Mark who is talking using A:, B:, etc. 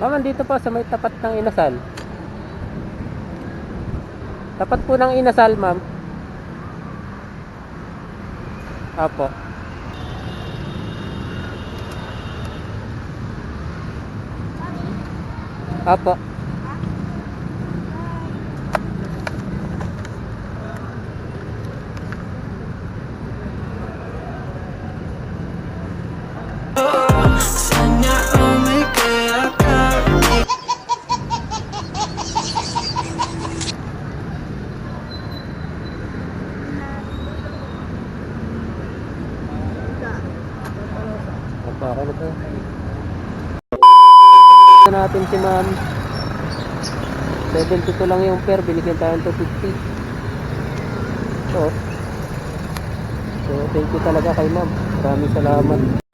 A: Ma'am, andito po sa may tapat ng inasal. Tapat po ng inasal, ma'am. Apo. Apo. Na po. natin si ma'am. 72 lang yung pair, binigyan tayo ng 250. So, so thank you talaga kay ma'am. Maraming salamat.